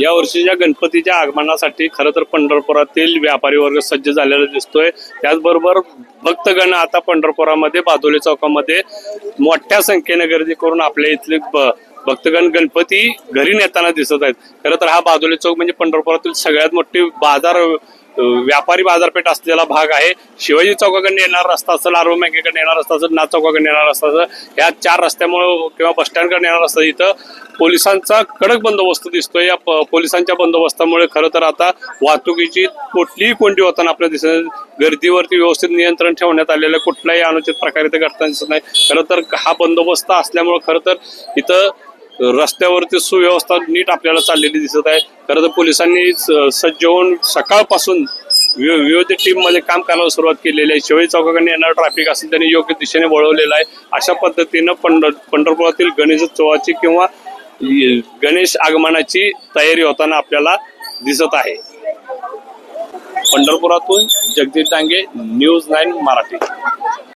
या वर्षीच्या गणपतीच्या आगमनासाठी खरं तर पंढरपुरातील व्यापारी वर्ग सज्ज झालेला दिसतोय. त्याचबरोबर भक्तगण आता पंढरपुरामध्ये बादोली चौकामध्ये मोठ्या संख्येने गर्दी करून आपल्या इथले भक्तगण गणपती घरी नेताना दिसत आहेत. खरं तर हा बादोली चौक म्हणजे पंढरपुरातील सगळ्यात मोठी बाजार व्यापारी बाजारपेठ असलेला भाग आहे. शिवाजी चौकाकडे येणार रस्ता असेल आरोग्य बँकेकडे येणार रस्ता असेल नाथ चौकाकडे येणार रस्ता असेल या चार रस्त्यामुळे किंवा बस स्टँडकडे येणार रस्ता इथं पोलिसांचा कडक बंदोबस्त दिसतोय. या प- पोलिसांच्या बंदोबस्तामुळे खरं तर आता वाहतुकीची कुठलीही कोंडी होताना आपल्या दिसत गर्दीवरती व्यवस्थित नियंत्रण ठेवण्यात आलेलं आहे. कुठलाही अनुचित प्रकारे ते घडताना दिसत नाही. खरं तर हा बंदोबस्त असल्यामुळे खरं तर इथं रस्त्यावरती सुव्यवस्था नीट आपल्याला चाललेली दिसत आहे. खरं तर पोलिसांनी स- सज्ज होऊन सकाळपासून वि- विविध टीममध्ये काम करायला सुरुवात केलेली आहे. शिवाजी चौकाकडे येणारं ट्रॅफिक असेल त्यांनी योग्य दिशेने वळवलेलं आहे. अशा पद्धतीनं पंढर पंढरपुरातील गणेशोत्सवाची किंवा गणेश आगमनाची तयारी होताना आपल्याला दिसत आहे. पंढरपुरातून जगदीश डांगे न्यूज नाईन मराठी.